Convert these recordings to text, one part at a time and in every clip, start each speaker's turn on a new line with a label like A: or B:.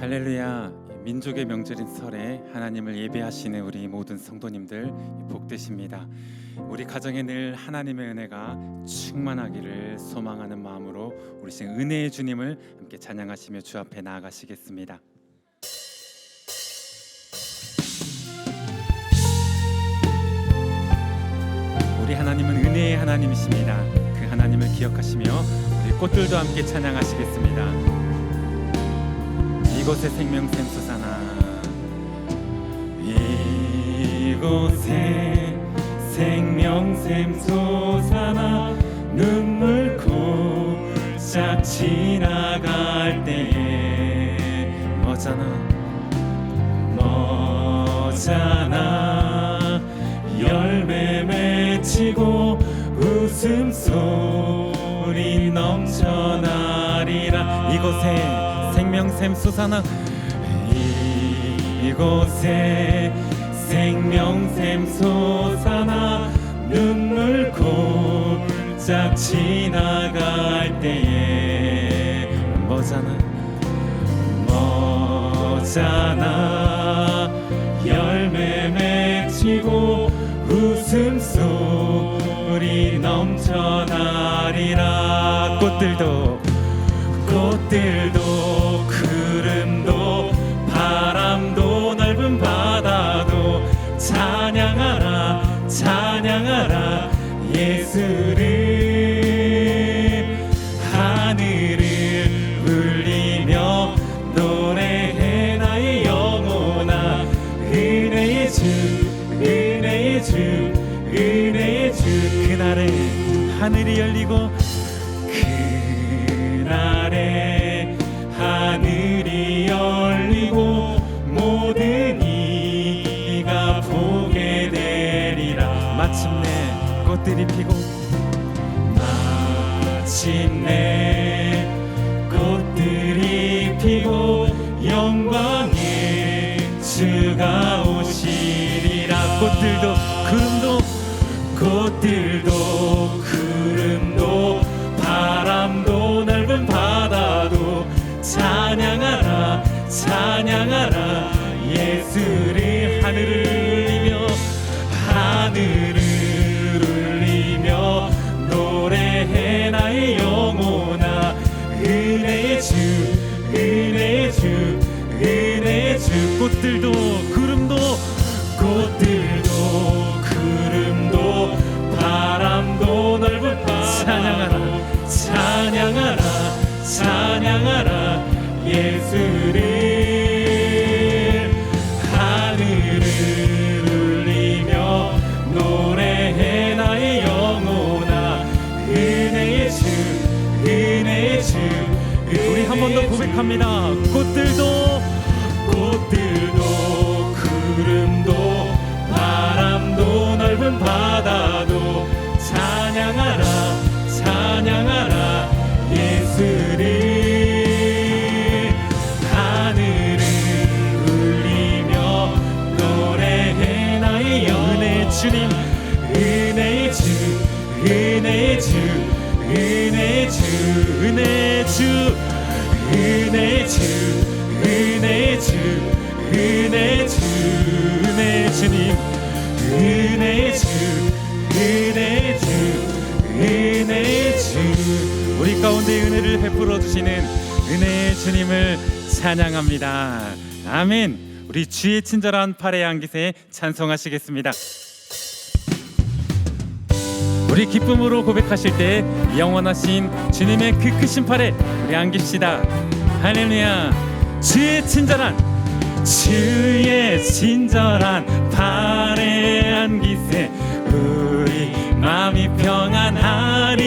A: 할렐루야. 민족의 명절인 설에 하나님을 예배하시는 우리 모든 성도님들 복되십니다. 우리 가정에 늘 하나님의 은혜가 충만하기를 소망하는 마음으로 우리 신 은혜의 주님을 함께 찬양하시며 주 앞에 나아가시겠습니다. 우리 하나님은 은혜의 하나님이십니다. 그 하나님을 기억하시며 우리 꽃들도 함께 찬양하시겠습니다 이곳에 생명샘 솟아나. 이곳에 생명샘 솟아나. 눈물 골짝 지나갈 때에 머잖아. 머잖아. 열매 맺히고 웃음소리 넘쳐나리라. 이곳에 생명샘 솟아나 이곳에 생명샘 솟아나 눈물 골짝 지나갈 때에 뭐잖아 뭐잖아. 열매 맺히고 웃음소리 넘쳐나리라. 꽃들도 꽃들도 구름도 바람도 넓은 바다도 찬양하라 찬양하라. 예수를 영광의 주가 오시리라. 꽃들도 구름도 꽃들도 구름도 바람도 넓은 바다도 찬양하라 찬양하라. 예수를 하늘을 꽃들도 구름도 꽃들도 구름도 바람도 넓은 바다 찬양하라 찬양하라 찬양하라 예수를. 하늘을 울리며 노래해 나의 영혼아 은혜의 주 은혜의 주 우리 한 번 더 고백합니다. 꽃들도 꽃들도 구름도 바람도 넓은 바다도 찬양하라 찬양하라 예수를. 하늘을 울리며 노래해 나의 영혼의 주님. 은혜의 주 은혜의 주 은혜의 주 은혜의 주 은혜의 주 주님 은혜의 주 은혜의 주 은혜의 주. 우리 가운데 은혜를 베풀어 주시는 은혜의 주님을 찬양합니다. 아멘. 우리 주의 친절한 팔의 안기세 찬송하시겠습니다. 우리 기쁨으로 고백하실 때 영원하신 주님의 그 크신 팔에 우리 안깁시다. 할렐루야. 주의 친절한 주의 친절한 팔에 안기세. 우리 마음이 평안하리니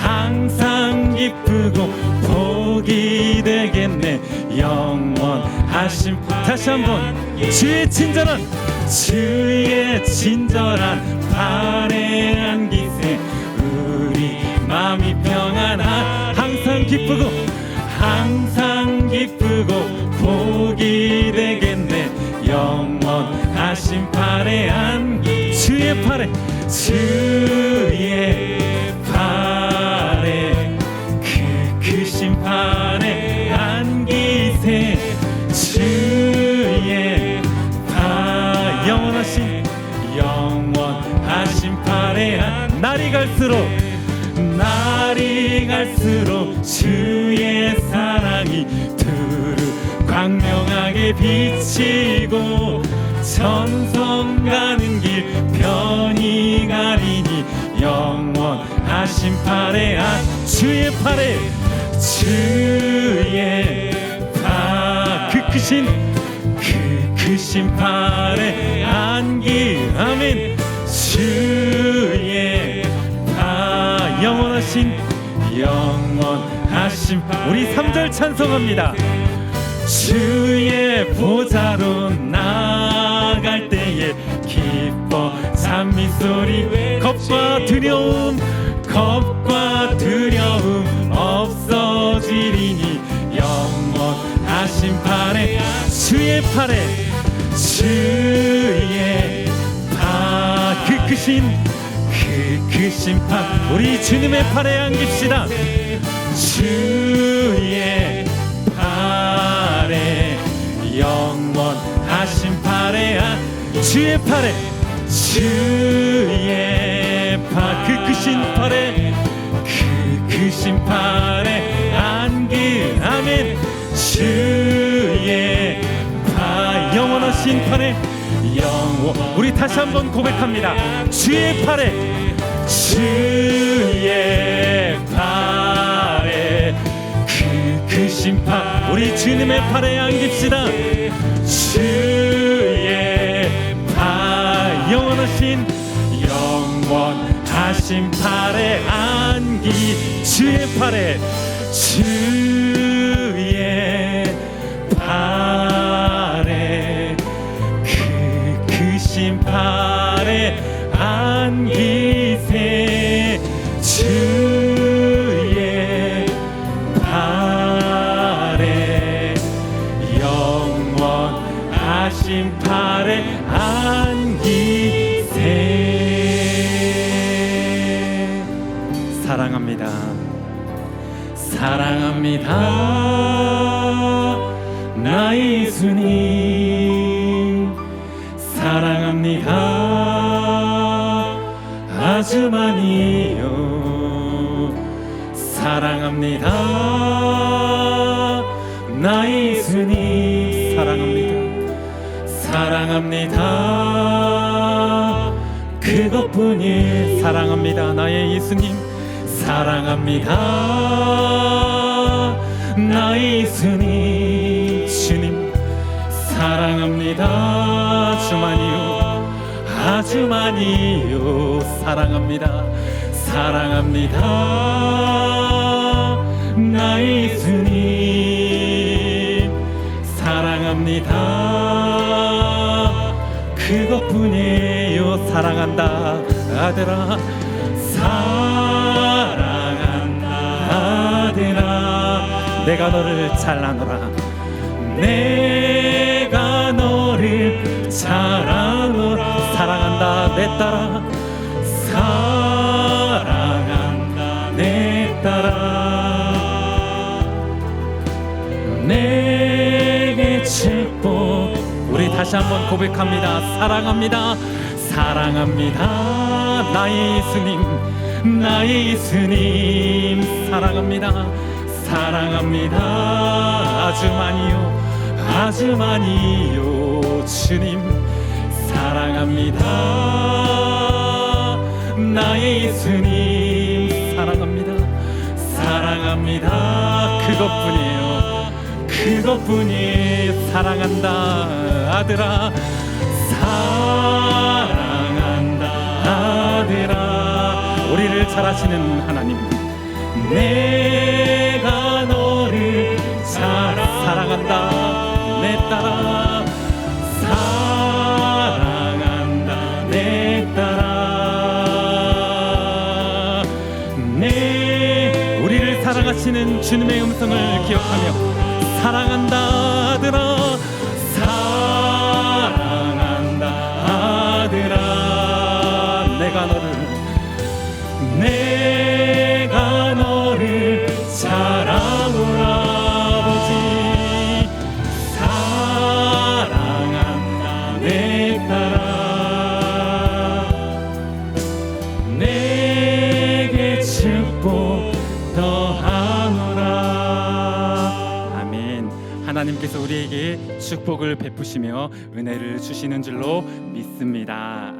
A: 항상 기쁘고 복이 되겠네. 영원하신 다시 한번 주의 친절한 주의 친절한 팔에 안기세. 우리 마음이 평안하 항상 기쁘고 항상 기쁘고 복이 되겠네. 영원하신 팔에 안기. 주의 팔에. 주의 팔에. 그 크신 팔에 안기세. 주의 팔 영원하신 영원하신 팔에 안 날이 갈수록. 날이 갈수록 주의 사랑이 광명하게 비치고 천성 가는 길 편히 가리니 영원하신 팔에 아 주의 팔에 주의 팔그 크신 그 크신 팔에 안기 아멘. 주의 파 영원하신 영원하신 파 우리 3절 찬송합니다 주의 보좌로 나갈 때에 기뻐 찬미 소리 겁과 두려움 겁과 두려움 없어지리니 영원하신 팔에 주의 팔에 주의 파그 크신 그 크신 팔. 우리 주님의 팔에 안깁시다. 주의 영원 하신 팔에 안 주의 팔에 주의 팔그 크신 팔에 그 크신 팔에 안기 아멘. 주의 팔 영원하신 팔에 영원. 우리 다시 한번 고백합니다. 주의 팔에 주의 팔에 그 크신 팔 우리 주님의 팔에 안깁시다. 주 신 팔에 안기 주의 팔에 주의 팔에 그 크신 팔에 안기세 주 사랑합니다. 나의 주님 사랑합니다. 아주 많이요 사랑합니다. 나의 주님 사랑합니다. 사랑합니다. 그것뿐이 사랑합니다. 나의 예수님 사랑합니다. 나의 예수님 주님 사랑합니다. 주만이요 아주 많이요. 사랑합니다. 사랑합니다. 나의 예수님 사랑합니다. 그것뿐이에요. 사랑한다. 아들아 내가 너를 잘라노라. 내가 너를 잘하노라. 사랑한다 내 딸아 사랑한다 내 딸아 내게 축복 우리 다시 한번 고백합니다. 사랑합니다. 사랑합니다. 나의 예수님 나의 예수님. 사랑합니다 사랑합니다. 아주 많이요 아주 많이요 주님 사랑합니다. 나의 예수님 사랑합니다. 사랑합니다. 그것뿐이에요. 그것뿐이 사랑한다 아들아. 사랑한다 아들아. 우리를 잘하시는 하나님 내 가 너를 잘 사랑한다. 내 딸아 사랑한다. 내 딸아 내 우리를 사랑하시는 주님의 음성을 기억하며 사랑한다 아들아 하나님께서 우리에게 축복을 베푸시며 은혜를 주시는 줄로 믿습니다.